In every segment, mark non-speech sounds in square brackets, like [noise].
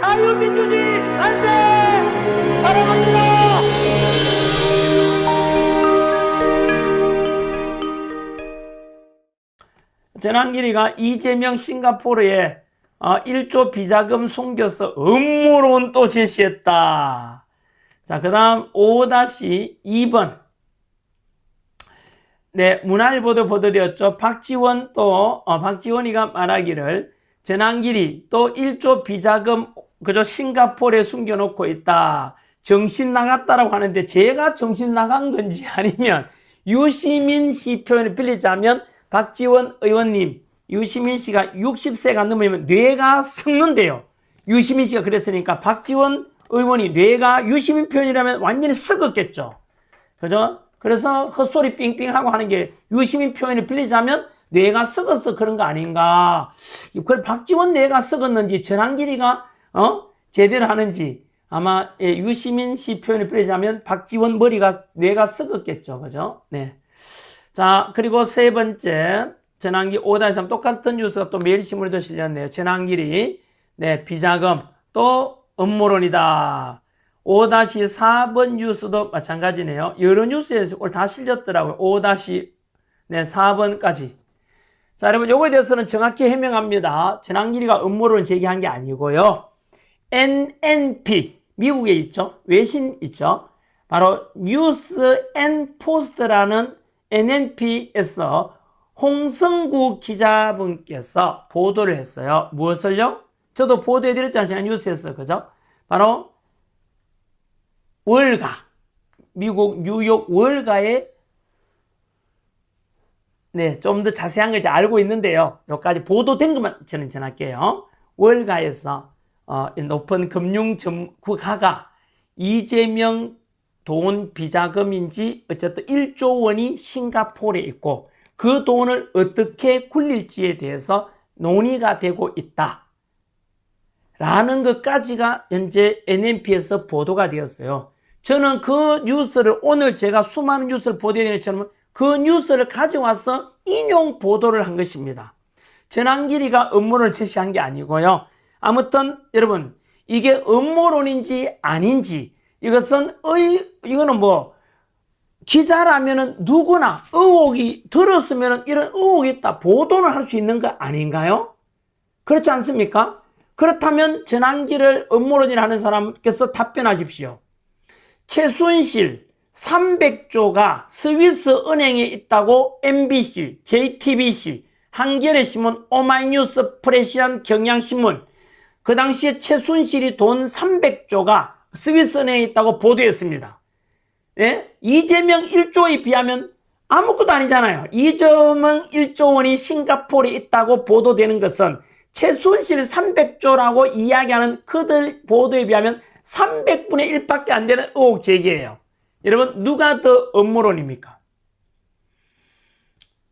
자유민주주의 만세! 사랑합니다! 전환길이가 이재명 싱가포르에 어, 1조 비자금 숨겨서 음모론 또 제시했다. 자, 그 다음 5-2번. 네, 문화일보도 보도되었죠. 박지원 또, 어, 박지원이가 말하기를 전환길이 또 1조 비자금 그저 싱가포르에 숨겨놓고 있다. 정신 나갔다라고 하는데 제가 정신 나간 건지 [laughs] 아니면 유시민 씨 표현을 빌리자면 박지원 의원님, 유시민 씨가 60세가 넘으면 뇌가 썩는데요. 유시민 씨가 그랬으니까 박지원 의원이 뇌가 유시민 표현이라면 완전히 썩었겠죠. 그죠? 그래서 헛소리 삥삥하고 하는 게 유시민 표현을 빌리자면 뇌가 썩어서 그런 거 아닌가. 그걸 박지원 뇌가 썩었는지 전환길이가 어 제대로 하는지 아마 예, 유시민 씨 표현을 빌리자면 박지원 머리가 뇌가 썩었겠죠. 그죠? 네. 자, 그리고 세 번째, 전환기 5-3 똑같은 뉴스가 또 매일신문에도 실렸네요. 전환길이, 네, 비자금, 또 음모론이다. 5-4번 뉴스도 마찬가지네요. 여러 뉴스에서 오늘 다 실렸더라고요. 5-4번까지. 자, 여러분, 요거에 대해서는 정확히 해명합니다. 전환길이가 음모론을 제기한 게 아니고요. NNP, 미국에 있죠. 외신 있죠. 바로 뉴스 앤 포스트라는 NNP에서 홍성구 기자분께서 보도를 했어요. 무엇을요? 저도 보도해드렸지 않습니까? 뉴스에서. 그죠? 바로 월가. 미국 뉴욕 월가에 네, 좀 더 자세한 걸 알고 있는데요. 여기까지 보도된 것만 저는 전할게요. 월가에서 높은 금융 전국가가 이재명 돈 비자금인지 어쨌든 1조 원이 싱가포르에 있고 그 돈을 어떻게 굴릴지에 대해서 논의가 되고 있다. 라는 것까지가 현재 NMP에서 보도가 되었어요. 저는 그 뉴스를 오늘 제가 수많은 뉴스를 보도해드린 것처럼 그 뉴스를 가져와서 인용 보도를 한 것입니다. 전환길이가 음모를 제시한 게 아니고요. 아무튼 여러분 이게 음모론인지 아닌지 이것은 의 이거는 뭐 기자라면은 누구나 의혹이 들었으면은 이런 의혹이 있다 보도를 할 수 있는 거 아닌가요? 그렇지 않습니까? 그렇다면 전환기를 음모론이라 하는 사람께서 답변하십시오. 최순실 300조가 스위스 은행에 있다고 MBC, JTBC, 한겨레 신문, 오마이뉴스, 프레시안 경향신문 그 당시에 최순실이 돈 300조가 스위스 은행에 있다고 보도했습니다. 예? 이재명 1조에 비하면 아무것도 아니잖아요. 이재명 1조 원이 싱가포르에 있다고 보도되는 것은 최순실 300조라고 이야기하는 그들 보도에 비하면 300분의 1밖에 안 되는 의혹 제기예요. 여러분 누가 더 음모론입니까?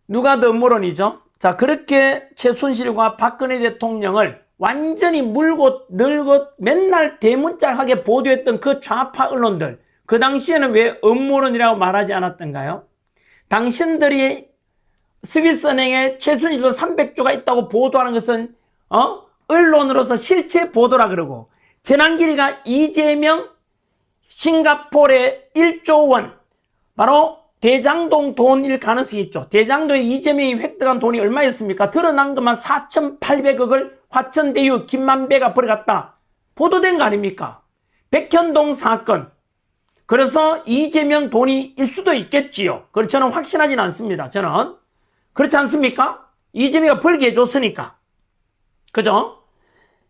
누가 더 음모론이죠? 자 그렇게 최순실과 박근혜 대통령을 완전히 물고 늙고 맨날 대문짝하게 보도했던 그 좌파 언론들 그 당시에는 왜 음모론이라고 말하지 않았던가요? 당신들이 스위스은행에 최순실도 300조가 있다고 보도하는 것은 어? 언론으로서 실체 보도라 그러고 전환길이가 이재명 싱가포르의 1조 원 바로 대장동 돈일 가능성이 있죠. 대장동에 이재명이 획득한 돈이 얼마였습니까? 드러난 것만 4,800억을 화천대유 김만배가 버려갔다. 보도된 거 아닙니까? 백현동 사건. 그래서 이재명 돈이 일 수도 있겠지요. 그걸 저는 확신하지는 않습니다. 저는. 그렇지 않습니까? 이재명이 벌게 해줬으니까. 그죠?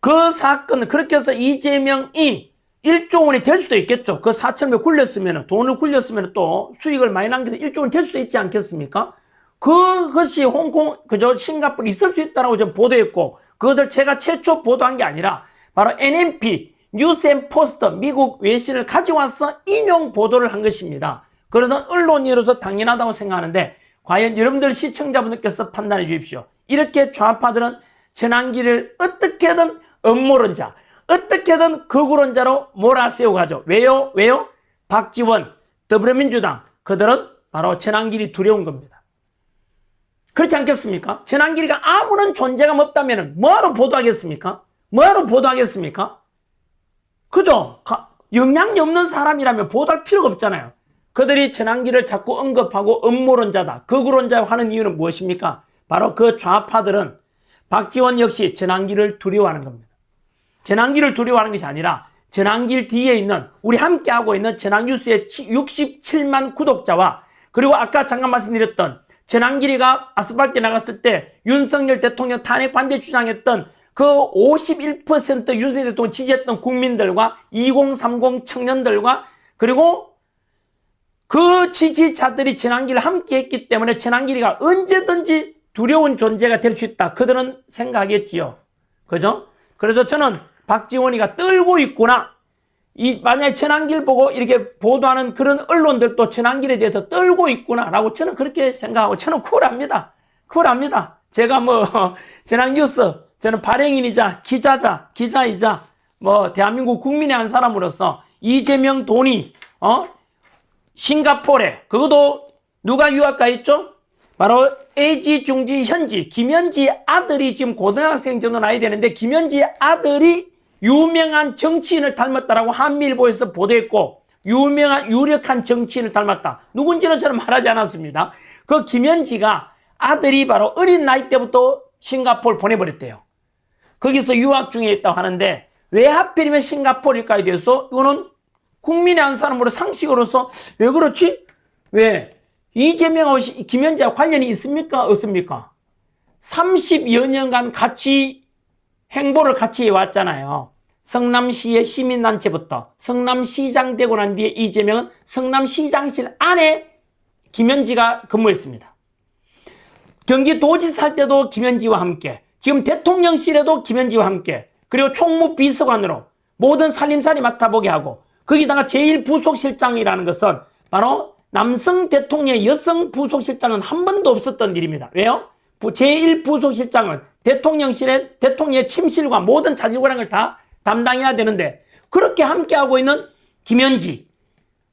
그 사건은 그렇게 해서 이재명이 1조 원이 될 수도 있겠죠. 그 4천 명 굴렸으면, 돈을 굴렸으면 또 수익을 많이 남겨서 1조 원이 될 수도 있지 않겠습니까? 그것이 홍콩, 그저 싱가포르 있을 수 있다라고 좀 보도했고, 그것을 제가 최초 보도한 게 아니라, 바로 NMP, 뉴스 앤 포스터, 미국 외신을 가져와서 인용 보도를 한 것입니다. 그래서 언론인으로서 당연하다고 생각하는데, 과연 여러분들 시청자분들께서 판단해 주십시오. 이렇게 좌파들은 전환기를 어떻게든 음모론자, 어떻게든 극우론자로 몰아세워 가죠. 왜요? 왜요? 박지원, 더불어민주당, 그들은 바로 전환길이 두려운 겁니다. 그렇지 않겠습니까? 전환 길이가 아무런 존재감 없다면 뭐하러 보도하겠습니까? 뭐하러 보도하겠습니까? 그죠? 가- 영향이 없는 사람이라면 보도할 필요가 없잖아요. 그들이 전환기를 자꾸 언급하고 음모론자다, 극우론자 하는 이유는 무엇입니까? 바로 그 좌파들은 박지원 역시 전환기를 두려워하는 겁니다. 전환기를 두려워하는 것이 아니라 전환길 뒤에 있는 우리 함께하고 있는 전환뉴스의 67만 구독자와 그리고 아까 잠깐 말씀드렸던 전환길이가 아스팔트에 나갔을 때 윤석열 대통령 탄핵 반대 주장했던 그 51% 윤석열 대통령 지지했던 국민들과 2030 청년들과 그리고 그 지지자들이 전환기를 함께 했기 때문에 전환길이가 언제든지 두려운 존재가 될 수 있다. 그들은 생각했지요. 그죠? 그래서 저는 박지원이가 떨고 있구나. 이 만약에 천안길 보고 이렇게 보도하는 그런 언론들도 천안길에 대해서 떨고 있구나라고 저는 그렇게 생각하고 저는 쿨합니다. 쿨합니다. 제가 뭐 [laughs] 천안 뉴스 저는 발행인이자 기자자 기자이자 뭐 대한민국 국민의 한 사람으로서 이재명 돈이 어 싱가포르에 그것도 누가 유학 가 있죠? 바로 애지 중지 현지 김현지 아들이 지금 고등학생 정도 나이 되는데 김현지 아들이 유명한 정치인을 닮았다라고 한미일보에서 보도했고 유명한 유력한 정치인을 닮았다. 누군지는 저는 말하지 않았습니다. 그 김현지가 아들이 바로 어린 나이 때부터 싱가포르 보내버렸대요. 거기서 유학 중에 있다고 하는데 왜 하필이면 싱가포르일까에 대해서 이거는 국민의 한 사람으로 상식으로서 왜 그렇지? 왜? 이재명하고 시- 김현지와 관련이 있습니까? 없습니까? 30여 년간 같이 행보를 같이 해왔잖아요. 성남시의 시민단체부터 성남시장 되고 난 뒤에 이재명은 성남시장실 안에 김현지가 근무했습니다. 경기도지사 할 때도 김현지와 함께, 지금 대통령실에도 김현지와 함께, 그리고 총무비서관으로 모든 살림살이 맡아보게 하고, 거기다가 제1부속실장이라는 것은 바로 남성 대통령의 여성 부속실장은 한 번도 없었던 일입니다. 왜요? 부- 제1부속실장은 대통령실의 대통령의 침실과 모든 자질구랑을 다 담당해야 되는데 그렇게 함께하고 있는 김현지,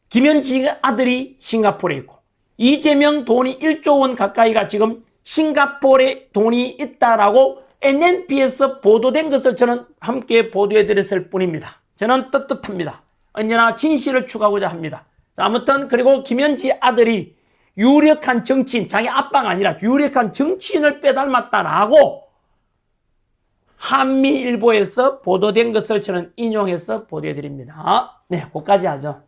김현지 아들이 싱가포르에 있고 이재명 돈이 1조 원 가까이가 지금 싱가포르에 돈이 있다라고 NNP에서 보도된 것을 저는 함께 보도해 드렸을 뿐입니다. 저는 떳떳합니다. 언제나 진실을 추구하고자 합니다. 자, 아무튼 그리고 김현지 아들이 유력한 정치인, 자기 아빠가 아니라 유력한 정치인을 빼닮았다라고 한미일보에서 보도된 것을 저는 인용해서 보도해 드립니다. 네, 거기까지 하죠.